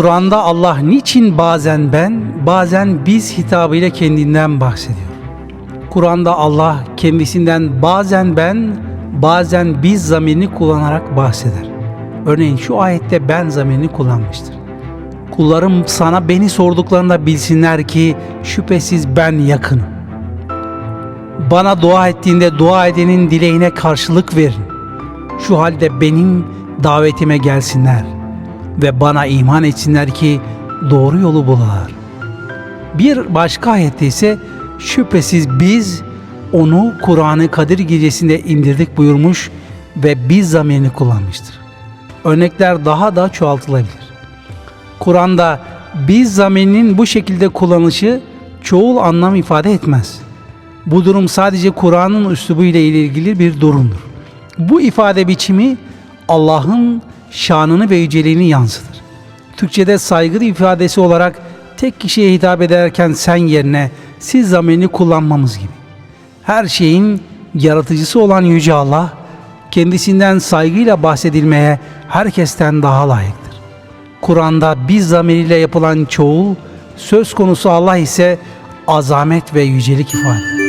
Kur'an'da Allah niçin bazen ben, bazen biz hitabıyla kendinden bahsediyor. Kur'an'da Allah kendisinden bazen ben, bazen biz zamirini kullanarak bahseder. Örneğin şu ayette ben zamirini kullanmıştır. Kullarım sana beni sorduklarında bilsinler ki şüphesiz ben yakınım. Bana dua ettiğinde dua edenin dileğine karşılık verin. Şu halde benim davetime gelsinler ve bana iman etsinler ki doğru yolu bulalar. Bir başka ayette ise şüphesiz biz onu Kur'an-ı Kadir gecesinde indirdik buyurmuş ve biz zamirini kullanmıştır. Örnekler daha da çoğaltılabilir. Kur'an'da biz zamirinin bu şekilde kullanışı çoğul anlam ifade etmez. Bu durum sadece Kur'an'ın üslubu ile ilgili bir durumdur. Bu ifade biçimi Allah'ın şanını ve yüceliğini yansıtır. Türkçe'de saygı ifadesi olarak tek kişiye hitap ederken sen yerine siz zamirini kullanmamız gibi. Her şeyin yaratıcısı olan Yüce Allah, kendisinden saygıyla bahsedilmeye herkesten daha layıktır. Kur'an'da biz zamiriyle yapılan çoğul, söz konusu Allah ise azamet ve yücelik ifade eder.